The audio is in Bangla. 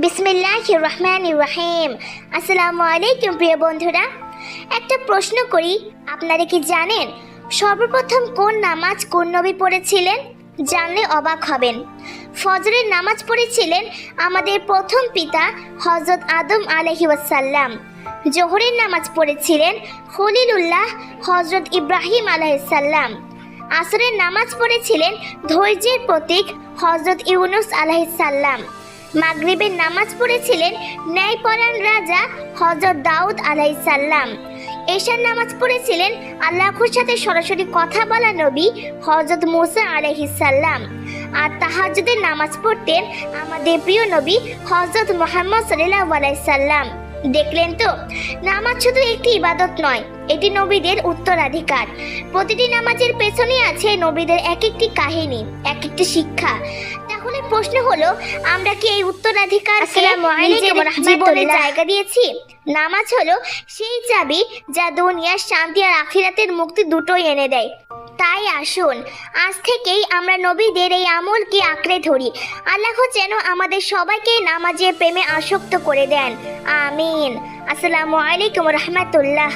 বিসমিল্লাহ রহমান রাহিম আসসালামু আলাইকুম প্রিয় বন্ধুরা। একটা প্রশ্ন করি, আপনারা কি জানেন সর্বপ্রথম কোন নামাজ কোন নবী পড়েছিলেন? জানলে অবাক হবেন। ফজরের নামাজ পড়েছিলেন আমাদের প্রথম পিতা হজরত আদম আলহি ওয়াসাল্লাম। জোহরের নামাজ পড়েছিলেন খলিলুল্লাহ হজরত ইব্রাহিম আলাইসাল্লাম আসরের নামাজ পড়েছিলেন ধৈর্যের প্রতীক হজরত ইউনুস আলাইসাল্লাম মাগরিবের নামাজ পড়েছিলেন ন্যায়পরায়ণ রাজা হজরত দাউদ আলাইসাল্লাম এশার নামাজ পড়েছিলেন আল্লাহর সাথে সরাসরি কথা বলা নবী হজরত মুসা আলাইহিসাল্লাম আর তাহাজ্জুদের নামাজ পড়তেন আমাদের প্রিয় নবী হজরত মোহাম্মদ সাল্লাহ আলাইসাল্লাম দেখলেন তো? নামাজ শুধু একটি ইবাদত নয়, এটি নবীদের উত্তরাধিকার। প্রতিটি নামাজের পেছনে আছে নবীদের এক একটি কাহিনী এক একটি শিক্ষা। তাহলে প্রশ্ন হলো আমরা কি এই উত্তরাধিকার জীবনে জায়গা দিয়েছি? নামাজ হলো সেই চাবি যা দুনিয়ার শান্তি আর আখিরাতের মুক্তি দুটোই এনে দেয়। তাই আসুন আজ থেকেই আমরা নবীদের এই আমলকে আঁকড়ে ধরি। আল্লাহ যেন আমাদের সবাইকে নামাজের প্রেমে আসক্ত করে দেন। আমিন। আসসালামু আলাইকুম রহমতুল্লাহ।